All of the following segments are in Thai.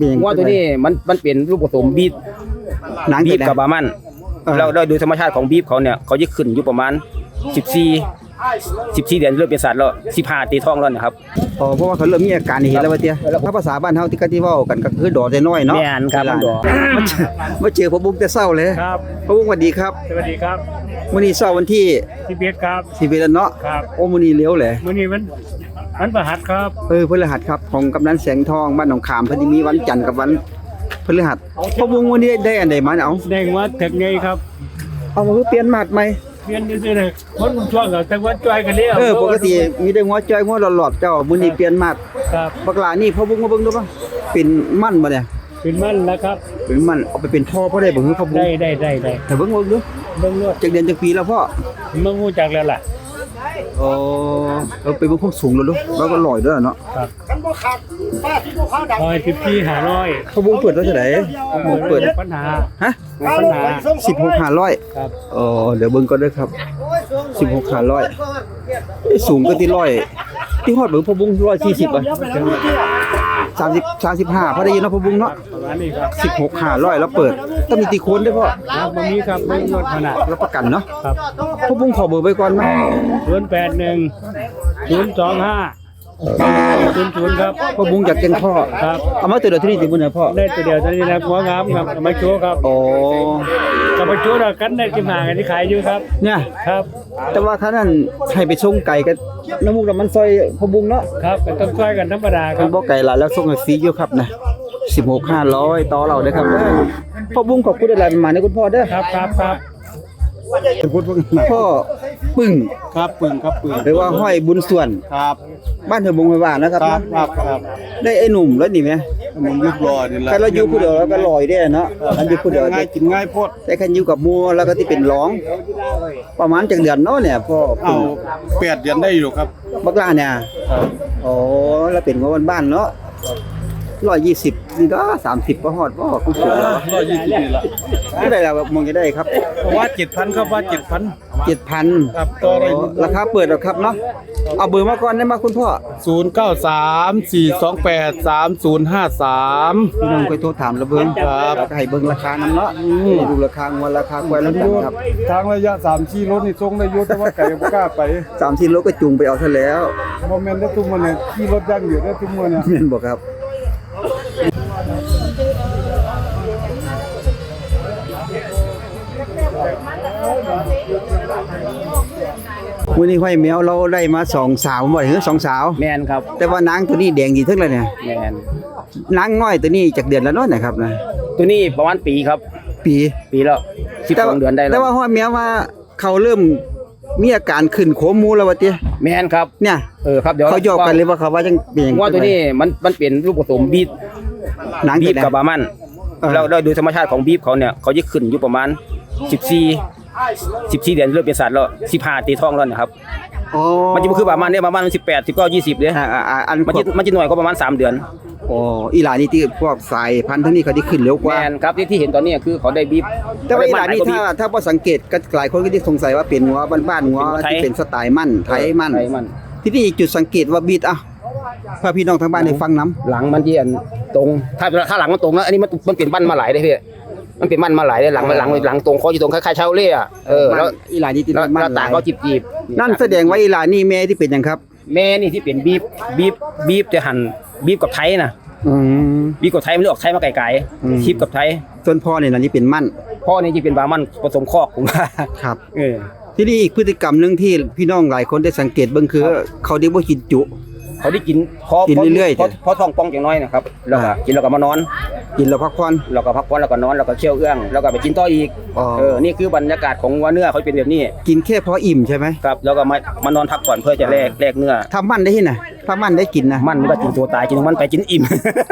เป็นหยังงัวตัวนี้มันมันเป็นลูกผสมบีบหนังบีเป็บนกับบามันเออ เราเราดูธรรมชาติของบีบเขาเนี่ยเขาจะขึ้นอยู่ประมาณ 14 14เดือนเริ่มเป็นสัตว์แล้ว15ตีท้องแล้วนะครับ อ๋อเพราะว่าเขาเริ่มมีอาการเห็นแล้วว่าเตี้ยถ้าภาษาบ้านเฮาที่ก็ที่เว้ากันก็คือดอกแต่น้อยเนาะแม่นครับเวลาดอก มาเจอมาเจอพ่อบุ้งแต่เช้าเลยครับ พ่อบุ้งสวัสดีครับสวัสดีครับวันนี้เช้าวันที่ที่เบียดครับ สิบเอ็ดแล้วเนาะครับ โอ้มื้อนี้เลี้ยวแหละมื้อนี้มัน มันประหัสครับ เออพฤหัสครับของกำนันแสงทองบ้านหนองขามเพิ่นสิมีวันจันทร์กับวันพฤหัสพ่อบุ้งวันนี้ได้อันใดมาเนี่ยเอาแสดงว่าเทคไงครับเอามาคือเปลี่ยนมาดใหม่เปลี่ยนซื่อๆเลยคนช่วงกับแต่ว่าจ้อยกันแล้วเออปกติมีแต่หัวจ้อยหัวหลอดๆเจ้ามื้อนี้เปลี่ยนมาดครับบักหลานี่พ่อบุ้งมาเบิ่งดูป่ะเป็นมั่นบ่เนี่ยเป็นมันแล้วครับเป็นมั่นเอาไปเป็นท่อพ่อได้บ่คือพ่อบุ้ได้งได้ได้ได้แต่เบิ่งเบิ่งดูเบิ่งรถจักเดือนจักปีแล้วพ่อมึงรู้จักแล้วล่ะ อ๋อเราไปเบิ่งความสูงแล้วดูแล้วก็ลอยด้วยเนาะครับคอยสิบที่หาร้อยพ่อบุ้งเปิดไว้เท่าไหร่พ่อบุ้งเปิดปัญหาฮะปัญหา16,500ครับอ๋อเดี๋ยวเบิ่งก่อนเด้อครับ16,500เอ้ยสูงก็ที่ร้อยที่ฮอดเบิ่งพ่อบุ้ง140อะ 30 35พอได้ยินเนาะพ่อบุ้งเนาะประมาณนี้ครับสิบหกห้าร้อยแล้วเปิดต้องมีตีโคนด้วยพ่อครับบ่มีครับเบิ่งรถขนาดรับประกันเนาะครับพ่อบุ้งขอเบอร์ไว้ก่อนไหม 081 025 00ครับพ่อบุ้งอยากเก่งพ่อครับ เอามาตัวเดียวที่นี่ติบุญนะพ่อได้ตัวเดียวตอนนี้นะหัวงามครับเอามาโชว์ครับอ๋อกับมาโชว์เรากันได้จิมหากันที่ขายอยู่ครับ เนี่ยครับ แต่ว่าถ้านั่นให้ไปส่งไก่กับน้ำมูกน้ำมันซอยพ่อบุ้งเนาะครับก็ต้องช่วยกันธรรมดาคคัรันบบ่ไก่หลายแล้วส่งให้ฟรีอยู่ครับนะสิบหกห้าร้อยต่อเราเด้อครับเด้อพ่อบุ้งขอบคุณอะไรมาในคุณพ่อเด้อครับครับครับพ่อ ปึ้งครับปึงครับปึงหรือว่าห้อยบุญส่วน ครับบ้านเธอบุงไว้ว่านะครับครับนะครับครับได้ไอ้หนุ่มแล้วนี่ไหมมันยุบรอนี่แหละคันเราอยู่ผู้เดียวแล้วก็ลอยได้เนาะคันอยู่ผู้เดียวง่ายกินง่ายโพดแต่คันอยู่กับหมู่แล้วก็ที่เป็นร้อง ประมาณจักเดือนเนาะเนี่ยพ่อเอาแปดเดือนได้อยู่ครับบักล่าเนี่ยอ๋อแล้วเป็นว่าบ้านๆเนาะ120นี่ก็30บ่ฮอดบ่กูสุดแล้วร้อยยี่สิบนี่ละก็ได้แล้วมองจะได้ครับว่าเจ็ดพันครับว่าเจ็ดพัน 7,000ครับต่อได้ราคาเปิดแล้วครับเนาะเอาเบอร์มาก่อนได้มาคุณพ่อศูนย์เก้าสามสี่สองแปดสามศูนย์ห้าสาม พี่น้องเคยโทรถามแล้วเบิ่งครับ แล้วก็ให้เบิ่งราคานำเนาะให้ดูราคางวดราคาควายแล้วกันครับทางระยะสามชีรถนี่ทรงได้อยุแต่ว่าไก่บ่กล้าไปสามสิบโลก็จูงไปเอาซะแล้วโมเมนต์ได้ทุกมันเนี่ยขี่รถย่างอยู่ได้ทุกมันเนี่ยแม่นบ่ครับ วันนี้ห้อยแมวเราได้มาสองสาวบ่ถึงสองสาว แมนครับแต่ว่านางตัวนี้แดงดีทึกเลยเนี่ยแมนนางน้อยตัวนี้จากเดือนละเน้อยนะครับนะตัวนี้ประมาณปีครับ ปีปีแล้วสิบแต่สองเดือนได้แล้แต่วว่าห้อยแมวว่าเขาเริ่มมีอาการขึ้นโคมมูแล้วว่าติแมนครับเนี่ย เออครับเดี๋ยวเขายอกกันเลยว่าเขาว่าจังเป็นหยังงัวตัวนี้มันมันเป็นลูกผสมบีบหนังบีตัวบใดกับบามันเออ เราเราดูธรรมชาติของบีบเขาเนี่ยเขาจะขึ้นอยู่ประมาณ 14 14เดือนเริ่มเป็นสัตว์แล้ว15ตีท้องแล้วนะครับอ๋อมันจะบ่คือบามันเนี่ยบามันมัน18 19 20เด้อ่าอ่าอ่าอันมันจะมันจะหน่อยก็ประมาณ3เดือนอ๋ออีหลานี่ที่พวกสายพันธุ์ทั้งนี้เขาที่ขึ้นเร็วกแมว่า นครับที่ที่เห็นตอนนี้คือเขาได้บีบแต่ว่าอีหลานี่เขได้ถ้ามั่ถ้าบ่สังเกตก็หลายคนก็ที่สงสัยว่าเป็นหัวบ้านๆหัวเป็นหัวไทยที่เป็นสไตล์มั่นไทยมั่น ไทยมัน ที่นี่อีกจุดสังเกตว่าบีดอะเพื่อพี่น้องทางบ้านได้ฟังน้ำ หลังมันที่อันตรง ถ้าถ้าหลังมันตรงแล้วอันนี้มันมันเป็นบ้านมาหลายได้พี่ มันเป็นบ้านมาหลายได้หลังมันหลังหลังตรงคออยู่ตรงคล้ายๆชาวเล่อะเออแล้วอีหลานี่ที่แล้วมั่นแล้วหตาลายเขาจีบจีบนั่นแสดงว่าอีหลานี่แม่ที่เป็นหยังครับ แม่นี่ที่เป็นบีบบีบบีบจะหันบีบกับไทยนะอืมบีบกับไทยมันออกไทยมาไกลอืมๆชิปกับไทยส่วนพ่อเนี่ยนะนี่เป็นมั่นพ่อนี่จะเป็นบามันผสมคอกผมว่าครับเออที่นี่อีกพฤติกรรมหนึงที่พี่น้องหลายคนได้สังเกตเบิ่งคือ เขาได้บ่กินจุ เขาได้กินพอกินเรื่อยๆพอพอท้องป่องอย่างน้อยนะครับแล้วก็อ่ากินแล้วก็มานอน กินแล้วพักผ่อนแล้วก็พักผ่อนแล้วก็นอนแล้วก็เคี่ยวเอื้องแล้วก็ไปกินต่ออีกอ๋อเออนี่คือบรรยากาศของวัวเนื้อเขาเป็นแบบนี้ กินแค่พออิ่มใช่ไหมครับแล้วก็มามานอนพักผ่อนเพื่อจะแลกแลกเนื้อถ้ามั่นได้ที่ไหนถ้ามั่นได้กินนะมันมันก็กินตัวตายกินของมันไปกินอิ่ม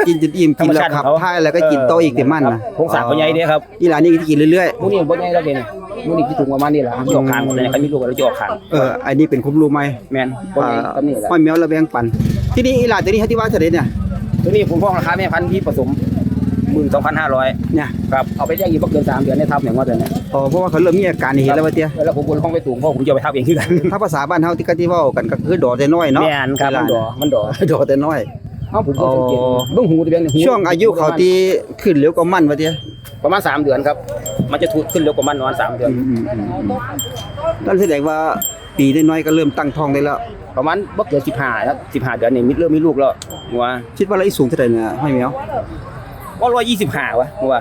กินจนอิ่มธรกิรนมแล้วชาติขับเขาท้ายแล้วก็กินโตออีกแต่มันครันะบโครงสร้างเขาใหญ่เด้ครับอีหลานนี่ก็กินเรื่อยมูนี่บ่ใหญ่แล้วเป็น มูนี่ที่ถุงประมาณนี้แหละที่ออกคางหมดเลยใครมีลูกก็จะออกคางๆเอออันนี้เป็นคุ้มรู้ไหมแม่นบ่ใหญ่ก็นี่แหละห้อยแมวระแวงปัน ที่นี่อีหลานตัวนี้เขาที่ว่าเท่าไหร่เนี่ยตัวนี้ผมฟ้องราคาแม่พันธุ์ที่ผสม12,500เนี่ยครับเอาไปแยกอีกบ่เกิน3เดือนได้ทับอย่างว่าตัวนี้อ๋อเพราะว่าเขาเริ่มมีอาการเห็นแล้วว่าเตี้ยแล้วผมบนห้องไปสูงเพราะผมจะเอาไปทับเองคือกันถ้าภาษาบ้านเฮาที่ก็ที่เว้ากันก็คือดอกแต่น้อยเนาะแม่นครับมันดอมันดอดอกแต่น้อยเอ้าผมก็สังเกตอ๋อเบิ่งหูตัวเองเนี่ยหูช่วงอายุเขาที่ขึ้นเร็วกว่ามันว่าติประมาณ3เดือนครับ มันจะถูกขึ้นเร็วกว่ามันประมาณ3เดือนนั่นแสดงว่าปีน้อยๆก็เริ่มตั้งท้องได้แล้ว ประมาณบ่เกิน15ครับ15เดือนนี่มิดเริ่มมีลูกแล้วหัวคิดว่าเราอีสูงเท่าไหร่เนี่ยห้อยแมวว่า125วะหัว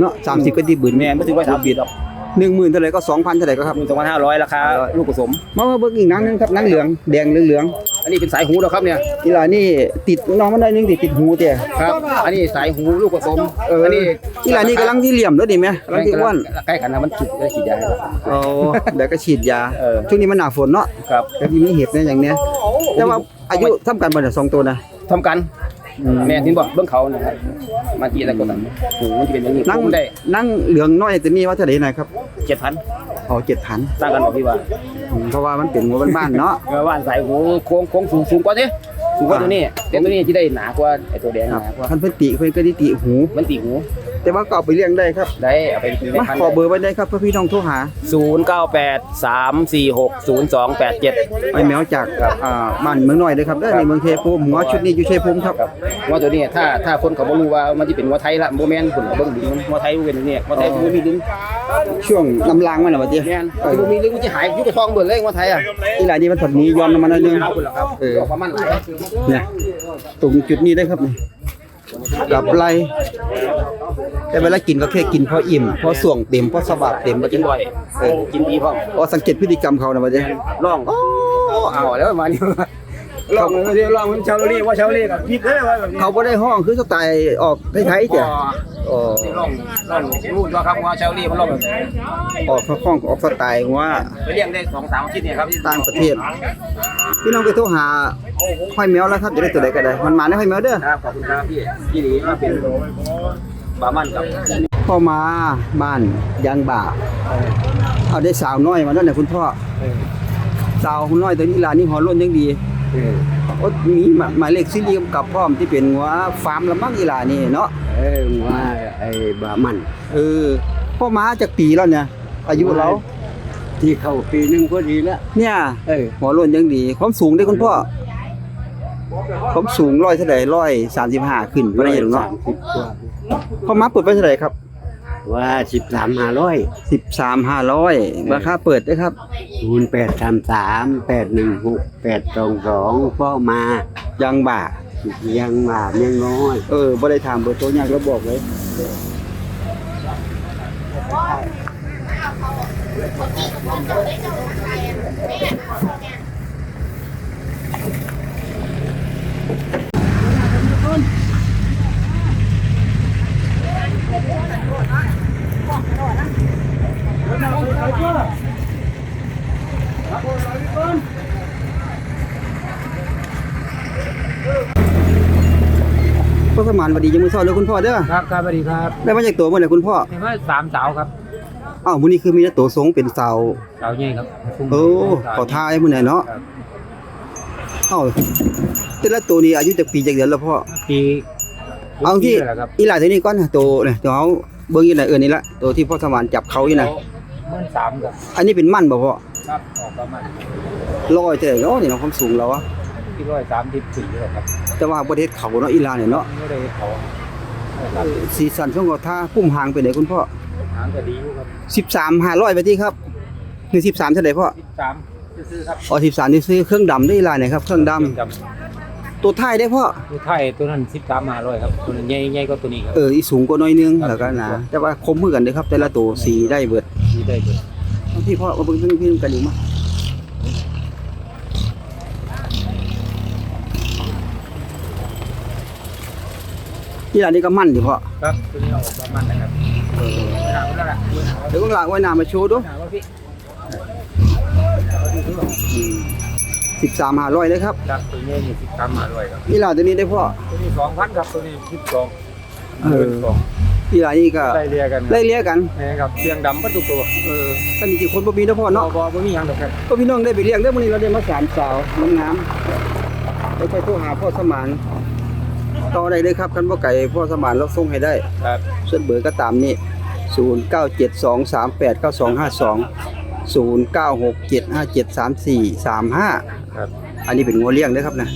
เนาะ30ก็ดีบืนแม่นบ่ถึงว่า30ดอก 10,000เท่าไหร่ก็2,000เท่าไหร่ก็ครับ1,500ราคาลูกผสมมามาเบิ่งอีกหนังหนึงครับหนังเหลืองแดงเหลืองอันนี้เป็นสายหูแล้วครับเนี่ยๆอีหลานี่ติดน้องมันได้นึงติดติดหูเตี้ยครับ อันนี้สายหูลูกผสมเอออันนี้อีหลานี่กำลังที่เหลี่ยมแล้วดิแม่กำลังที่อ้วนใกล้กันนะมันฉีดได้ฉีดยาให้ครับโอ้เดี๋ยวก็ฉีดยาเออช่วงนี้มันหนาฝนเนาะครับก็ที่มีเห็บเนี่ยอย่างเนี้ยแต่ว่าอายุเท่ากันบ่เนี่ยสองตัวนะทำกันแม่ทินบอกเบื้องเขานะครับ มันจีอะไรก็ตันหูมันจะเป็นอย่างนี้นั่งคุ้มได้นั่งเหลืองน้อยตัวนี้ว่าเท่าไหร่หน่อยครับเจ็ดพันอ๋อเจ็ดพันสร้างกันบอกพี่ว่าเพราะว่ามันเป็นหัวบ้านๆเนาะเออว่านสายหูโค้งโค้งสูงสูงกว่าสิสูงกว่าตัวนี้แต่ตัวนี้ที่ได้หนากว่าไอ้ตัวแดงหครับนากว่าคันเพิ่นติเพิ่นก็ได้ติหูมันตีหู แต่ว่าก็เอาไปเลี้ยงได้ครับได้เอาไปกินได้มาพันขอเบอร์ไว้ได้ครับเพื่อพี่น้องโทรหาศูนย์เก้าแปดสามสี่หกศูนย์สองแปดเจ็ด ไอ้แมวจากอ่าบ้านเมืองน้อยเลยครับเด้อในเมืองเทพภูมิหัวชุดนี้อยู่ชัยภูมิครับครับว่าตัวนี้ถ้าถ้าคนเขาบ่รู้ว่ามันจะเป็นหัวไทยละโมแมนคุณเบิ่งดึงมันหัวไทยบ่เป็นอย่างนี้หัวไทยบ่มีดึงช่วงลำลางมันน่ะว่าติแม่นบ่มีดึงมันจะหายอยู่กับท้องเบิดเลยหัวไทยอะอีหลายนี่มันถอดหนี้ย้อนลงมาหน่อยนึงเอาคุณล่ะครับเออออกประมาณหลาย เนี่ยตรงจุดนี้ได้ครับนี่กับไร แต่เวลากินก็แค่กินพออิ่มพอส่วงเต็มพอสบับเต็มมากินบ่อยเออกินดีพร้อมอ๋อสังเกตพฤติกรรมเขานะว่าจะลองโอ้เอาแล้วมานี่ลองมันลองมันชาวลีว่าชาวลีกับผิดเด้อว่าแบบนี้เขาบ่ได้ห้องคือสไตล์ออกไทยๆจ้ะอ๋อลองลองรู้ว่าครับว่าชาวลีมันลองแบบไหนออกห้องออกสไตล์ว่าไปเลี้ยงได้2 3อาทิตย์เนี่ยครับต่างประเทศพี่น้องไปโทรหาห้อยแมวแล้วครับจะได้ตัวใดก็ได้มันมาได้ห้อยแมวเด้อครับขอบคุณครับพี่พี่หลีมาเป็น บามันกับพ่อมาบ้านยางบ่าเอาได้สาวน้อยมาแล้วเนี่ยคุณพ่อสาวน้อยตัวนี้ลานี่หัวโล้นยังดีโอ้มีหมายหมายเลขซีรีส์กับพร้อมที่เป็นหัวฟาร์มละมั้งอีหลานี่เนาะเออว่าไอ้บามันเออพ่อมาจากปีแล้วเนี่ย อายุเราที่เข้าปีหนึงก็ดีแล้วเนี่ยเออหัวโล้นยังดี ความสูงได้คุณพ่อความสูงร้อยเท่าไหร่ร้อยสามสิบห้าขึ้นบ่ได้หรอกเนาะ สิบกว่าพ่อมาเปิดไปเท่าไหร่ครับ ว่าสิบสามห้าร้อยสิบสามห้าร้อยราคาเปิดได้ครับ ศูนย์แปดสามสามแปดหนึ่งหกแปดสองสองพ่อมายังบ่า ยังมายังน้อยเออบ่ได้ถามเบอร์โทรยากแล้วบอกเลยพ่อ สมานสวัสดียังมื้อเช้าเด้อคุณพ่อเด้อครับครับสวัสดีครับได้มาจากตัวมื้อไหนคุณพ่อเห็นว่าสามสาวครับอ้าวมื้อนี้คือมีแต่ตัวสงเป็นสาวสาวใหญ่ครับโอ้ขอทายมื้อไหนเนาะอ้าวแต่ละตัวนี้อายุจักปีจักเดือนแล้วพ่อปีเอาที่แหละครับอีหลายตัวนี้ก่อนนะตัวเนี่ยตัวเฮาเบิ่งอยู่น่ะเอิ้นนี่ละตัวที่พ่อสมานจับเขาอยู่น่ะเมื่อสามครับอันนี้เป็นมั่นบ่พ่อครับออกประมาณร้อยเท่าไหร่เนาะนี่เนาะความสูงเราอะที่ร้อยสามสิบสี่ครับ แต่ว่าประเทศเขาเนาะอีหลานเนี่ยเนาะไม่ได้เขาเออสีสันช่วงก็ท่าปุ่มหางไปไหนคุณพ่อหางก็ดีอยู่ครับ13 500ไปที่ครับคือ13เท่าไหร่พ่อสิบสามซื้อๆครับอ๋อ13นี่ซื้อเครื่องดำได้อีหลานเนี่ยครับเครื่องดำจตัวท้ายได้พ่อำตัวไทยตัวนั้นสิบสามมาร้อยครับตัวนั้นใหญ่ใหญ่ก็ตัวนี้ครับเอออีสูงกว่าน้อยนึงครับแล้วก็หนาแต่ว่าคมคือกันเด้อครับ แต่ละตัวสีได้เบิดที่ได้เบิดเอาพี่พ่อมาเบิ่งพี่พี่กันดีมาอีหลานนี่ก็มั่นอยู่พ่อครับตัวนี้ออกประมาณนะครับเออไม่น่าไม่น่าละไม่น่าเดี๋ยวก็ลากไว้หน้ามาโชว์ดูไม่น่าว่าพี่สิบสามห้าร้อยเลยครับครับตัวนี้นี่สิบสามมาร้อยครับอีหลาตัวนี้ได้พ่อตัวนี้สองพันครับตัวนี้สิบสองเออสองอีหลานี่ก็ไล่เรียกันไล่เลี่ยกันนี่ครับเสียงดำประตูตัวเออสนิทที่คนบ่มีนะพ่อเนาะเนาะบ่บ่มีหยังดอกครับก็พี่น้องได้ไปเลี้ยงได้อมื้อนี้เราได้มาสามสาวงามๆแล้วค่อยโทรหาพ่อสมาน ต่อได้เลยครับคันบ่ไก่พ่อสมานเราส่งให้ได้ครับส่วนเบอร์ก็ตามนี้ 0972389252 0967573435 ครับ อันนี้เป็นงัวเลี้ยงเด้อครับนะ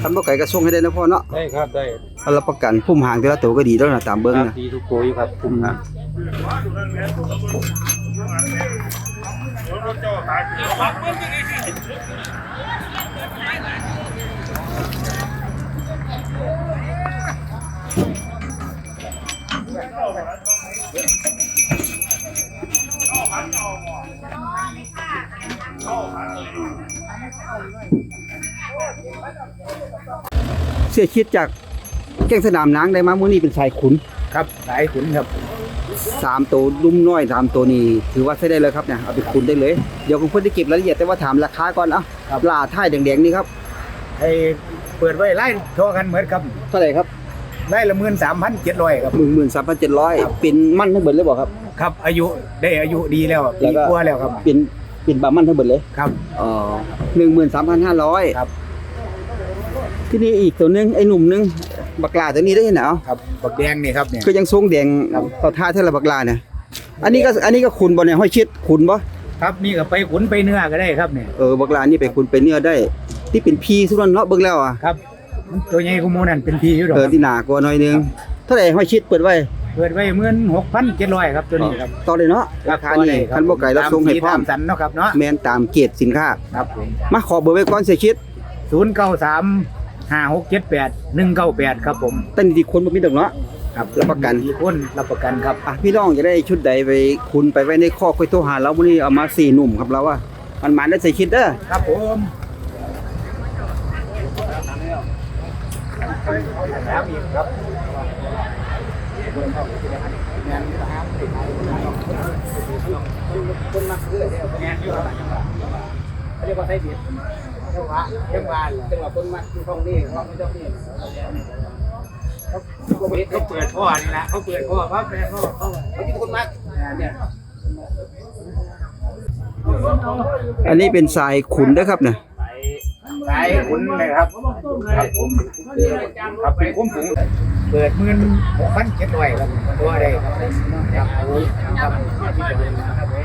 คันบ่ไก่ก็ส่งให้ได้นะพ่อเนาะได้ครับได้เอารับประกันพุ่มหางแต่ละตัวก็ดีแล้วนะตามเบิ่งครับนะ ดีทุกตัวอยู่ครับคุ้มครับ เสียคิดจากแก้งสนามนางได้มามื้อนี้เป็นสายขุนครับสายขุนครับสามตัวลุ่มน้อยสามตัวนี้ถือว่าใช้ได้เลยครับเนี่ยเอาไปขุนได้เลย เดี๋ยวผมเพิ่นได้เก็บรายละเอียดแต่ว่าถามราคาก่อนเอ้าปลาท่ายแดงๆนี่ครับไอ้เปิดไว้ไล่โทรกันเหมือนครับเท่าไหร่ครับ ไล่ละหมื่นสามพันเจ็ดร้อยครับ13,700เป็นมั่นทั้งเบิดเลยบ่ครับ ครับอายุได้อายุดีแล้วแล้ปีวก็ กว่าแล้วครับเป็นเป็นบามั่นทั้งเบิดเลยครับ อ๋อ13,500ครับ ที่นี่อีกตัวหนึงไอ้หนุ่มหนึงบักลาตัวนี้ได้เห็นเหรอครับบักแดงนี่ครับเนี่ย ก็ยังทรงแดงต่อท่าเท่าละบักลาเนี่ยอันนี้ก็อันนี้ก็ขุนบ่เนี่ยห้อยชิดขุนบ่ครับนี่ก็ไปขุนไปเนื้อก็ได้ครับเนี่ยเออบักลานี่ไปขุนไปเนื้อได้ ที่เป็นพีสุดนั้นเนาะเบิ่งแล้วอะครับ ตัวใหญ่กุโมนั่นเป็นพีอยู่ดอกเออครับที่หนากว่าหน่อยนึงเท่าไหร่ห้อยชิดเปิดไว้เปิดไว้หมื่นหกพันเจ็ดร้อยครับตัวนี้ครับต่อเลยเนาะราคานี่คันบ่ไก่รับส่งให้พร้อมตามสันเนาะครับเนาะแม่นตามเกรดสินค้า ครับผมมาขอเบอร์ไว้ก่อนเสียชิดศูนย์เก้าสามห้าหกเจ็ดแปดหนึ่งเก้าแปดครับผมตั้งที่คนบ่มีดอกเนาะ ครับรับประกัน มีคนรับประกันครับ อะพี่น้องจะได้ชุดใดไปคุณไปไว้ในคอกค่อยโทรหาเรามื้อนี้เอามาสี่หนุ่มครับเราว่ามันมาได้เสียชิดเด้อ ครับผม ครับอีกครับคนมาคือเดียวแม่นอยู่ครับเขาเรียกว่าไส้เบียดจังหวะจังหวะจังหวะคนมาคือห้องนี้ห้องนี้เจ้านี่เขาเปิดพ่อนี่แหละเขาเปิดพ่อแม่พ่อเขาที่คนมาเนี่ยอันนี้เป็นสายขุนเด้อครับเนี่ย สายขุนเลยครับครับผมครับเป็นคุ้มฝูงเปิดหมื่นหกพันเจ็ดร้อยครับตัวใดครับครับผมครับ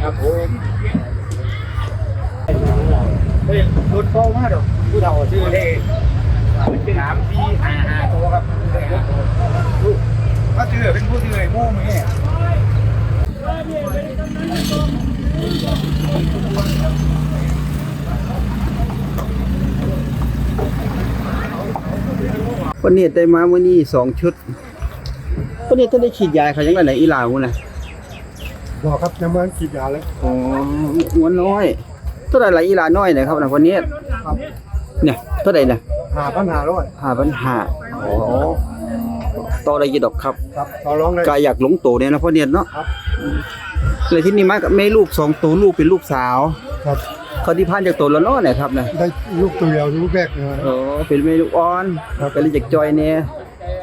ครับผมเฮ้ยรถเบามากดอกผู้เฒ่าชื่อเลขสามสี่ห้าห้าตัวครับก็ชื่อเป็นผู้ชื่อไอ้โม่ง วันนี้ได้มามื้อนี้สองชุดวันนี้ท่านได้ฉีดยาเขายังไงไหนอีหลาวน่ะบอกครับยังมันขีดยาเลยอ๋อหัวน้อยเท่าไหร่ละอีหลาน้อยเนะครับนะวันนี้เนี่ยเท่าไหร่น่ะหาปัญหาร้อยห้าพันห้าอ๋อต่อได้กี่ดอกครับครับต่อรองเลยกายอยากหลงโตเนี่ยนะพ่อเนี่ยเนาะครับเลยที่นี่มากับแม่ลูกสองตัวลูกเป็นลูกสาวครับ เขาที่พันจากตัวละเน้อเนี่ยครับนะได้ลูกตัวเดียวลูกแรกเลยเออเป็นแม่ลูกอ่อนครับ ก็เลยจากจอยเนี่ย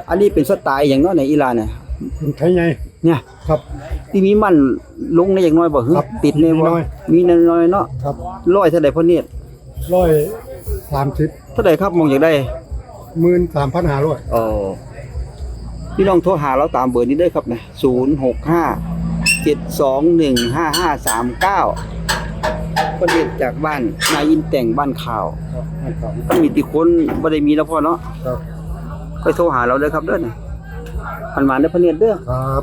อันนี้เป็นสไตล์อย่างเน้อในอีหลาเนี่ยเป็นไทยไงเนี่ยครับ ที่มีมันลงในอย่างน้อยบ่ฮึครับติดในบ่น้อย มีน้อยๆเนาะครับร้อยเท่าใดพ่อเนี่ยร้อยสามสิบเท่าใดครับมองอยากได้ หมื่นสามพันหาร้อยเออพี่น้องโทรหาเราตามเบอร์นี้ได้ครับนะศูนย์หกห้าเจ็ดสองหนึ่งห้าห้าสามเก้า คนเรียกจากบ้านนายอินแต่งบ้านข่าวครับครับถ้ามีติคนบ่ได้มีแล้วพ่อเนาะครับไปโทรหาเราเด้อครับเด้อนะพันมาเด้อพะเนียดเด้อครับ